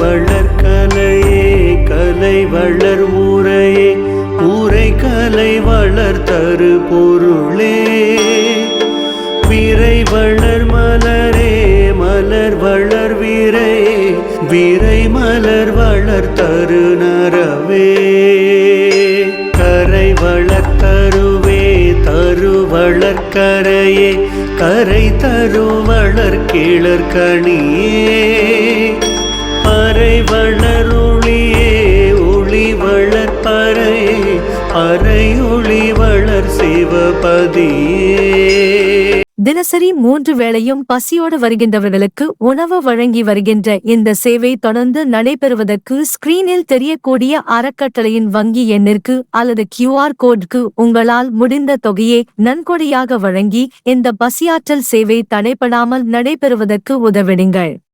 வளர் கலையே கலை வளர் ஊரையே ஊரை கலை வளர் தரு பொருளே. விரை வளர் மலரே மலர் வளர் வீரை விரை மலர் வளர் தரு நரவே கரை வளர் தருவே தரு வளர்க்கரையே கரை தரு வளர் கிளர்கணியே வளருளியே ஒளி வளர் அறையொளி வளர் சிவபதியே. தினசரி மூன்று வேளையும் பசியோடு வருகின்றவர்களுக்கு உணவு வழங்கி வருகின்ற இந்த சேவை தொடர்ந்து நடைபெறுவதற்கு ஸ்கிரீனில் தெரியக்கூடிய அறக்கட்டளையின் வங்கி எண்ணிற்கு அல்லது கியூஆர் கோட்க்கு உங்களால் முடிந்த தொகையை நன்கொடையாக வழங்கி இந்த பசியாற்றல் சேவை தடைபடாமல் நடைபெறுவதற்கு உதவிடுங்கள்.